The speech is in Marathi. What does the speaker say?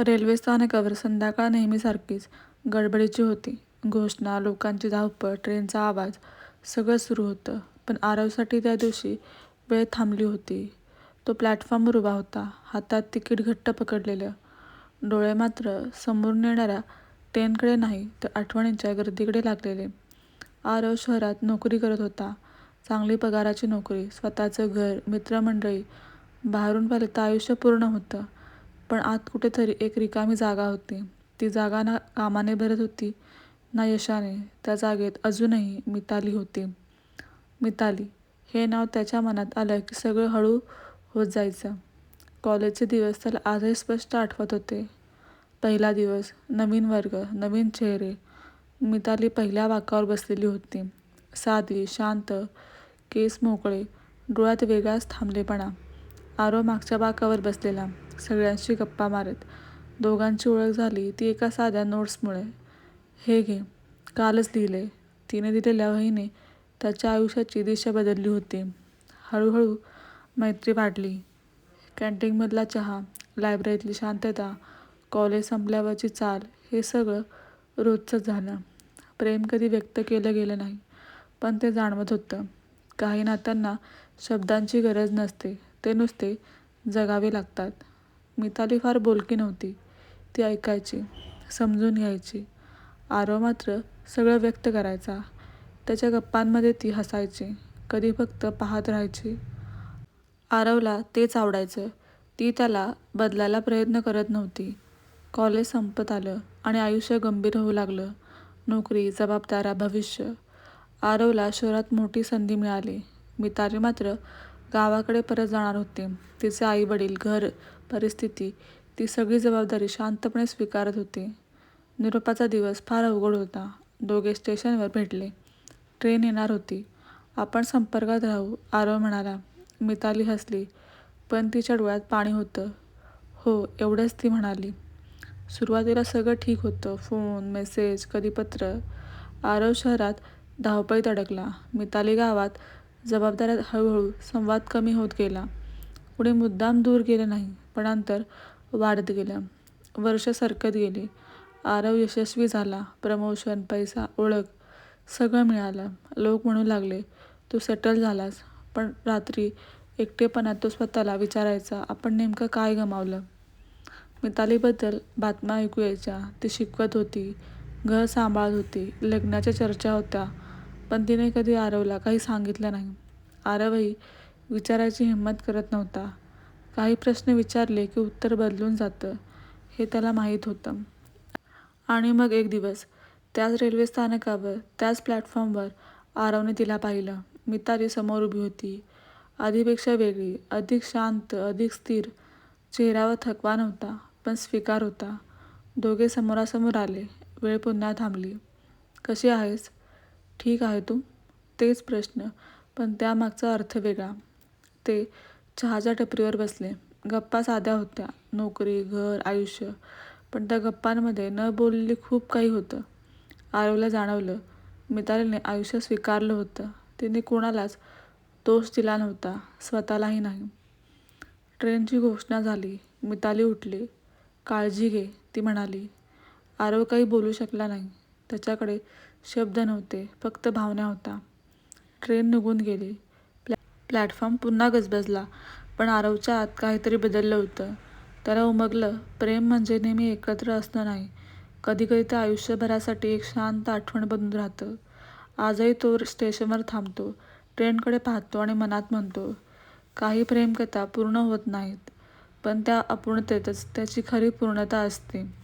रेल्वे स्थानकावर संध्याकाळ नेहमीसारखीच गडबडीची होती. घोषणा, लोकांची धावपळ, ट्रेनचा आवाज सगळं सुरू होतं. पण आरवसाठी त्या दिवशी वेळ थांबली होती. तो प्लॅटफॉर्मवर उभा होता, हातात तिकीट घट्ट पकडलेलं. डोळे मात्र समोरून येणाऱ्या ट्रेनकडे नाही, तर आठवणींच्या गर्दीकडे लागलेले. आरव शहरात नोकरी करत होता. चांगली पगाराची नोकरी, स्वतःचं घर, मित्रमंडळी. बाहेरून पाहिलं तर आयुष्य पूर्ण होतं. पण आत कुठेतरी एक रिकामी जागा होती. ती जागा ना कामाने भरत होती, ना यशाने. त्या जागेत अजूनही मिताली होती. मिताली हे नाव त्याच्या मनात आलं की सगळं हळू होत जायचं. कॉलेजचे दिवस त्याला आजही स्पष्ट आठवत होते. पहिला दिवस, नवीन वर्ग, नवीन चेहरे. मिताली पहिल्या बाकावर बसलेली होती. साधी, शांत, केस मोकळे, डोळ्यात वेगळाच थांबलेपणा. आरो मागच्या बाकावर बसलेला, सगळ्यांशी गप्पा मारत. दोघांची ओळख झाली ती एका साध्या नोट्समुळे. हे घे, कालच लिहिले तिने दिलेल्या वहीने त्याच्या आयुष्याची दिशा बदलली होती. हळूहळू मैत्री वाढली. कॅन्टीनमधला चहा, लायब्ररीतली शांतता, कॉलेज संपल्यावरची चाल हे सगळं रोजचंच झालं. प्रेम कधी व्यक्त केलं गेलं नाही, पण ते जाणवत होतं. काही नात्यांना शब्दांची गरज नसते, ते नुसते जगावे लागतात. मिताली फार बोलकी नव्हती. ती ऐकायची, समजून घ्यायची. आरव मात्र सगळं व्यक्त करायचा. त्याच्या गप्पांमध्ये ती हसायची, कधी फक्त पाहत राहायची. आरवला तेच आवडायचं. ती त्याला बदलायला प्रयत्न करत नव्हती. कॉलेज संपत आलं आणि आयुष्य गंभीर होऊ लागलं. नोकरी, जबाबदाऱ्या, भविष्य. आरवला शहरात मोठी संधी मिळाली. मिताली मात्र गावाकडे परत जाणार होते तिचे आई-वडील, घर, परिस्थिती, ती सगळी जबाबदारी शांतपणे स्वीकारत होती. निरोपाचा दिवस फार अवघड होता. दोघे स्टेशनवर भेटले. ट्रेन येणार होती. आपण संपर्कात राहू, आरव म्हणाला. मिताली हसली, पण तिच्या डोळ्यात पाणी होतं. हो एवढंच ती म्हणाली. सुरुवातीला सगळं ठीक होतं. फोन, मेसेज, कधी पत्र. आरव शहरात धावपळीत अडकला. मिताली गावात. जबाबदाऱ्यात हळूहळू संवाद कमी होत गेला. पुढे मुद्दाम दूर गेलं नाही, पण अंतर वाढत गेलं. वर्ष सरकत गेली. आरव यशस्वी झाला. प्रमोशन, पैसा, ओळख सगळं मिळालं. लोक म्हणू लागले, तू सेटल झालास. पण रात्री एकटेपणात तो स्वतःला विचारायचा, आपण नेमकं काय गमावलं? मितालीबद्दल बातम्या ऐकू यायच्या. ती शिकवत होती, घर सांभाळत होती, लग्नाच्या चर्चा होत्या. पण तिने कधी आरवला काही सांगितलं नाही. आरवही विचारायची हिंमत करत नव्हता. काही प्रश्न विचारले की उत्तर बदलून जातं, हे त्याला माहीत होतं. आणि मग एक दिवस, त्याच रेल्वे स्थानकावर, त्याच प्लॅटफॉर्मवर आरवने तिला पाहिलं. मिताली समोर उभी होती. आधीपेक्षा वेगळी, अधिक शांत, अधिक स्थिर. चेहऱ्यावर थकवा नव्हता, पण स्वीकार होता. दोघे समोरासमोर आले. वेळ पुन्हा थांबली. कशी आहेस? ठीक आहे. तू? तेच प्रश्न, पण त्यामागचा अर्थ वेगळा. ते चहाच्या टपरीवर बसले. गप्पा साध्या होत्या. नोकरी, घर, आयुष्य. पण त्या गप्पांमध्ये न बोलले खूप काही होतं. आरवला जाणवलं, मितालीने आयुष्य स्वीकारलं होतं. तिने कोणालाच दोष दिला नव्हता, स्वतःलाही नाही. ट्रेनची घोषणा झाली. मिताली उठली. काळजी घे, ती म्हणाली. आरव काही बोलू शकला नाही. त्याच्याकडे शब्द नव्हते, फक्त भावना होत्या. ट्रेन निघून गेली. प्लॅटफॉर्म पुन्हा गजबजला. पण आरवच्या आत काहीतरी बदललं होतं. त्याला उमगलं, प्रेम म्हणजे नेहमी एकत्र असणं नाही. कधीकधी ते आयुष्यभरासाठी एक शांत आठवण बनून राहतं. आजही तो स्टेशनवर थांबतो, ट्रेनकडे पाहतो आणि मनात म्हणतो, काही प्रेमकथा पूर्ण होत नाहीत, पण त्या अपूर्णतेतच त्याची खरी पूर्णता असते.